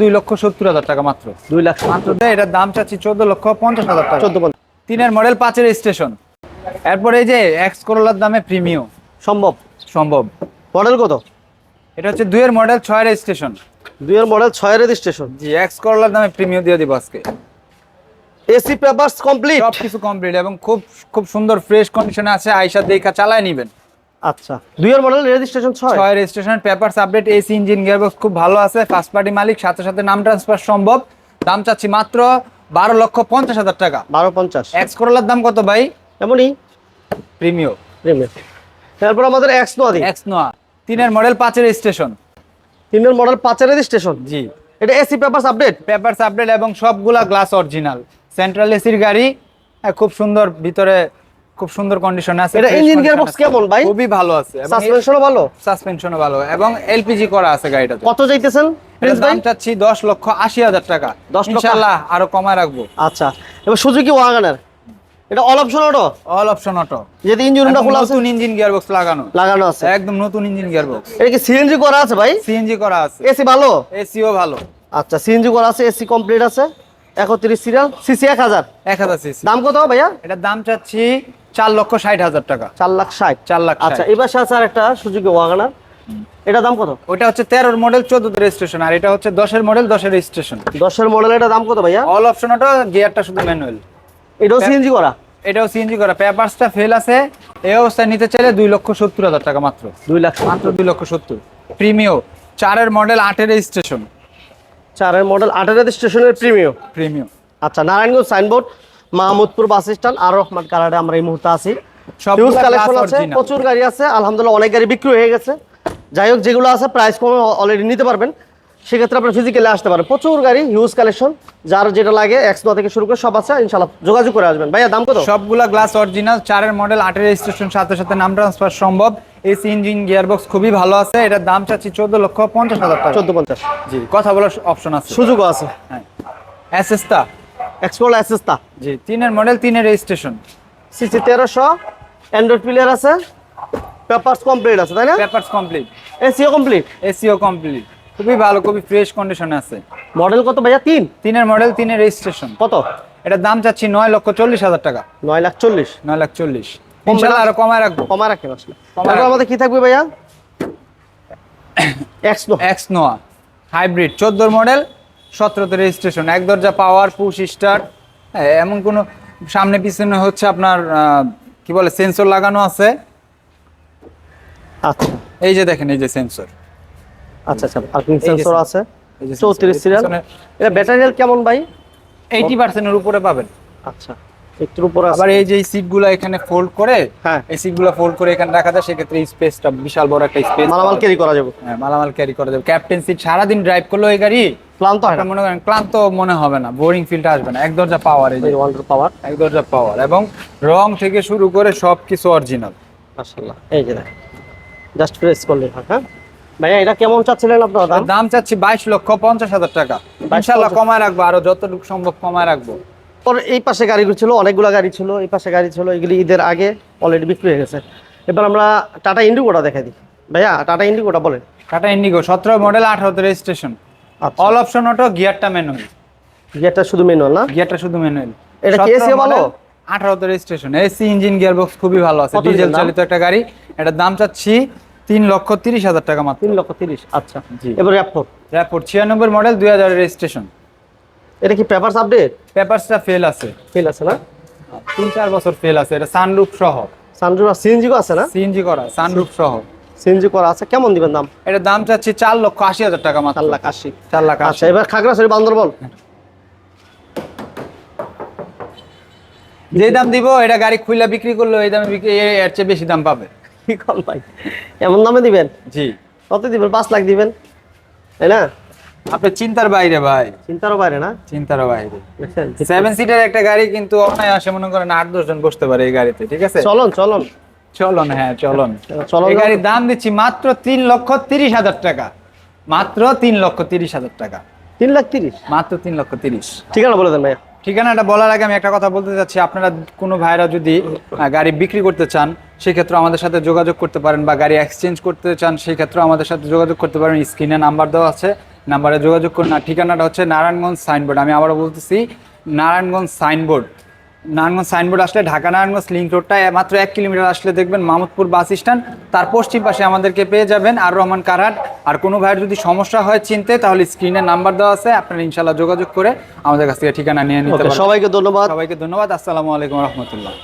দুই লক্ষ সত্তর হাজার টাকা মাত্র। দুই লাখ মাত্র। এটার দাম চাচ্ছি চোদ্দ লক্ষ পঞ্চাশ হাজার টাকা। চোদ্দ তিনের মডেল পাঁচের স্টেশন এরপর এই যে এক্স করোলার দামে প্রিমিয়াম সম্ভব। সম্ভব। মডেল কত? এটা হচ্ছে দুইয়ের মডেল ছয়ের স্টেশন দুইয়ের মডেল ছয়ের রেজিস্ট্রেশন জি এক্স করোলার দামে প্রিমিয়াম দিয়ে দিব আজকে। এসি পেপারস কমপ্লিট সব কিছু কমপ্লিট এবং খুব খুব সুন্দর ফ্রেশ কন্ডিশনে আছে। আইসা দেখা চালায় নিবেন। আচ্ছা দুইয়ের মডেল রেজিস্ট্রেশন ছয়? ছয় registration papers update AC engine gearbox খুব ভালো আছে ফার্স্ট পার্টি মালিক সাথে সাথে নাম ট্রান্সফার সম্ভব। দাম চাচ্ছি মাত্র বারো লক্ষ পঞ্চাশ হাজার টাকা। বারো পঞ্চাশ। এক্স করোলার দাম কত ভাই? এমনই? প্রিমিয়াম প্রিমিয়াম তারপর আমাদের এক্স নোয়াদি এক্স নোয়া তিনের মডেল পাঁচের স্টেশন তিনের মডেল পাঁচের রেজিস্ট্রেশন জি। এটা AC papers update papers update এবং সবগুলা গ্লাস অরিজিনাল সেন্ট্রাল এসির গাড়ি হ্যাঁ, খুব সুন্দর ভিতরে খুব সুন্দর কন্ডিশনে আছে এটা engine condition gearbox কেমন ভাই? খুবই ভালো আছে। সাসপেনশনও ভালো? সাসপেনশনও ভালো। এবং এলপিজি করা আছে গাড়িটাতে। কত চাইতেছেন প্রিন্স ভাই? দাম চাচ্ছি দশ লক্ষ আশি হাজার টাকা। 10 লক্ষ? ইনশাল্লাহ আরও কমায় রাখব। আচ্ছা। এবার সুজুকি ওয়াগানার এটা all option auto all option auto যেহেতু ইঞ্জিনটা খোলা আছে নতুন ইঞ্জিন গিয়ারবক্স লাগানো। লাগানো আছে। একদম নতুন ইঞ্জিন গিয়ারবক্স এটা কি সিএনজি করা আছে ভাই? সিএনজি করা আছে। এসি ভালো? এসিও ভালো। আচ্ছা সিএনজি করা আছে এসি কমপ্লিট আছে। একত্রিশ সিরিয়াল সিসি এক হাজার। এক হাজার সিসি দাম কত ভাইয়া? এটার দাম চাচ্ছি চার লক্ষ ষাট হাজার টাকা। চার লাখ ষাট। চার লাখ আচ্ছা এবার আছে আর একটা সুজুকি ওয়াগানার এটা দাম কত? ওটা হচ্ছে তেরোর মডেল চোদ্দ রেজিস্ট্রেশন আর এটা হচ্ছে দশের মডেল দশের রেজিস্ট্রেশন দশের মডেল এটা দাম কত ভাইয়া? অল অপশন ওটা গিয়ারটা শুধু ম্যানুয়াল এটাও সিএনজি করা? এটাও সিএনজি করা। পেপারসটা ফেল আছে। এই অবস্থায় নিতে চাইলে দুই লক্ষ সত্তর হাজার টাকা মাত্র। দুই লাখ মাত্র দুই লক্ষ সত্তর। প্রিমিও চারের মডেল আটের রেজিস্ট্রেশন চারের মডেল আঠারো স্টেশনের প্রিমিয়াম প্রিমিও আচ্ছা Narayanganj signboard Mahmudpur bus stand আর রহমান কারাডে আমরা এই মুহূর্তে আছি। হিউজ কালেকশন আছে প্রচুর গাড়ি আছে আলহামদুলিল্লাহ অনেক গাড়ি বিক্রি হয়ে গেছে। যাই হোক যেগুলো আছে প্রাইস কমে অলরেডি নিতে পারবেন। সেক্ষেত্রে আপনার ফিজিক্যালি আসতে পারেন। প্রচুর গাড়ি হিউজ কালেকশন যার যেটা লাগে এক্স থেকে শুরু করে সব আছে ইনশাল্লাহ যোগাযোগ করে আসবেন। ভাইয়া দাম কত? সবগুলা গ্লাস অরিজিনাল চারের মডেল আটের রেজিস্ট্রেশন সাথে সাথে নাম ট্রান্সফার সম্ভব। এসি ইঞ্জিন গিয়ারবক্স খুবই ভালো আছে এটার দাম চাচ্ছি চোদ্দ লক্ষ পঞ্চাশ হাজার টাকা। চোদ্দ পঞ্চাশ। জি কথা বলার অপশন আছে। সুযোগও আছে। হ্যাঁ। অ্যাসেস্তা এক্সপোর্ট অ্যাসেস্তা জি তিনের মডেল তিনের রেজিস্ট্রেশন সিসি তেরোশো অ্যান্ড্রয়েড প্লেয়ার আছে পেপারস কমপ্লিট আছে তাই না? পেপারস কমপ্লিট এসিও কমপ্লিট এসিও কমপ্লিট খুবই ভালো খুবই ফ্রেশ কন্ডিশনে আছে। মডেল কত ভাইয়া? তিন? তিনের মডেল তিনের রেজিস্ট্রেশন কত? এটার দাম চাচ্ছি নয় লক্ষ চল্লিশ হাজার টাকা। নয় লাখ চল্লিশ। নয় লাখ চল্লিশ। ইনশাল্লাহ আরও কমায় রাখব। কমা রাখেন আসলে। কমায় আমাদের কি থাকবে ভাইয়া? X Noah X Noah hybrid চোদ্দোর মডেল সতেরোতে রেজিস্ট্রেশন এক দরজা পাওয়ার পুশ স্টার এমন কোনো সামনে পিছনে হচ্ছে আপনার কি বলে সেন্সর লাগানো আছে? আচ্ছা। এই যে দেখেন এই যে সেন্সর আচ্ছা আচ্ছা পার্কিং সেন্সর আছে? এই যে চৌত্রিশ sensor, সিরিয়াল এটা ব্যাটারি কেমন ভাই? এইটি পার্সেন্টের উপরে পাবেন। আচ্ছা একটুর উপর আবার এই যে সিটগুলো এখানে ফোল্ড করে হ্যাঁ। এই সিটগুলো ফোল্ড করে এখানে রাখা যায় সেক্ষেত্রে স্পেসটা বিশাল বড় একটা স্পেস মালামাল ক্যারি করা যাবে। হ্যাঁ মালামাল ক্যারি করা যাবে। ক্যাপ্টেন সিট সারাদিন ড্রাইভ করল এই গাড়ি ক্লান্ত হয় না? মনে করেন ক্লান্ত মনে হবে না বোরিং ফিলটা আসবে না। এক দরজা পাওয়ার এই যে ওয়ান্ডার পাওয়ার এক দরজা পাওয়ার এবং রং থেকে শুরু করে সবকিছু অরিজিনাল মাশাআল্লাহ এই যে দেখেন জাস্ট প্রেস করলে হ্যাঁ ভাইয়া এটা কেমন চাচ্ছিলেন আপনার দাম? দাম চাচ্ছি বাইশ লক্ষ পঞ্চাশ হাজার টাকা। ইনশাল্লাহ কমায় রাখব আরও যতটুকু সম্ভব কমায় রাখব। পর এই পাশে গাড়িগুলো ছিল অনেকগুলো গাড়ি ছিল এই পাশে গাড়ি ছিল এগুলি ঈদের আগে অলরেডি বিক্রি হয়ে গেছে। এবার আমরা টাটা ইন্ডিগোটা দেখাই দিই। ভাইয়া টাটা ইন্ডিগোটা বলেন। টাটা ইন্ডিগো সতেরো মডেল আঠারোতে রেজিস্ট্রেশন অল অপশন অটো গিয়ারটা ম্যানুয়াল গিয়ারটা শুধু ম্যানুয়াল না? গিয়ারটা শুধু ম্যানুয়াল এটা কি AC ভালো? আঠারোতে registration AC engine gear box খুবই ভালো আছে। ডিজেল চালিত একটা গাড়ি। এটার দাম চাচ্ছি তিন লক্ষ তিরিশ হাজার টাকা মাত্র। তিন লক্ষ তিরিশ আচ্ছা। জি। এবার র্যাপফোর র্যাপোর্ট ছিয়ানব্বই মডেল দুই হাজার রেজিস্ট্রেশন এটা কি পেপারস আপডেট পেপারসটা ফেল আছে। ফেল আছে না? তিন চার বছর ফেল আছে। এটা সানরুফ সহ। সানরুফ সিএনজি আছে না? সিএনজি করা সানরুফ সহ। সিএনজি করা আছে কেমন দিবেন দাম? এটার দাম চাচ্ছি চার লক্ষ আশি হাজার টাকা মাত্র। চার লাখ আশি। চার লাখ আচ্ছা এবার খাগড়াছড়ি বান্দরবন। যে দাম দিব এটা গাড়ি খুইলা বিক্রি করল এই দামে এর চেয়ে বেশি দাম পাবে। কি কল ভাই? এমন দামে দিবেন? জি। কত দিবেন? পাঁচ লাখ দিবেন। তাই না? আপনি চিন্তার বাইরে ভাই। চিন্তারও বাইরে না? চিন্তার বাইরে। সেভেন সিটার একটা গাড়ি কিন্তু অনায়াসে মনে করেন আট দশ জন বসতে পারে এই গাড়িতে ঠিক আছে? চলন চলন। চলন হ্যাঁ চলন। চলন। গাড়ির দাম দিচ্ছি মাত্র তিন লক্ষ তিরিশ হাজার টাকা। মাত্র তিন লক্ষ তিরিশ হাজার টাকা। তিন লাখ তিরিশ? মাত্র তিন লক্ষ তিরিশ। ঠিকানা বলে দেন ভাইয়া। ঠিকানাটা বলার আগে আমি একটা কথা বলতে চাচ্ছি। আপনারা কোনো ভাইরা যদি গাড়ি বিক্রি করতে চান সেক্ষেত্রে আমাদের সাথে যোগাযোগ করতে পারেন বা গাড়ি এক্সচেঞ্জ করতে চান সেক্ষেত্রে আমাদের সাথে যোগাযোগ করতে পারেন। স্ক্রিনে নাম্বার দেওয়া আছে নাম্বারে যোগাযোগ করুন। আর ঠিকানাটা হচ্ছে নারায়ণগঞ্জ সাইনবোর্ড আমি আবারও বলতেছি নারায়ণগঞ্জ সাইনবোর্ড নারায়ণগঞ্জ সাইনবোর্ড আসলে ঢাকা নারায়ণগঞ্জ লিঙ্ক রোডটা মাত্র এক কিলোমিটার আসলে দেখবেন মামুদপুর বাস স্ট্যান্ড তার পশ্চিম পাশে আমাদেরকে পেয়ে যাবেন আর রহমান কারহাট আর কোনো ভাইয়ের যদি সমস্যা হয় চিনতে তাহলে স্ক্রিনে নাম্বার দেওয়া আছে আপনারা ইনশাল্লাহ যোগাযোগ করে আমাদের কাছ থেকে ঠিকানা নিয়ে নিতে সবাইকে ধন্যবাদ। সবাইকে ধন্যবাদ আসসালামু আলাইকুম রহমতুল্লাহ।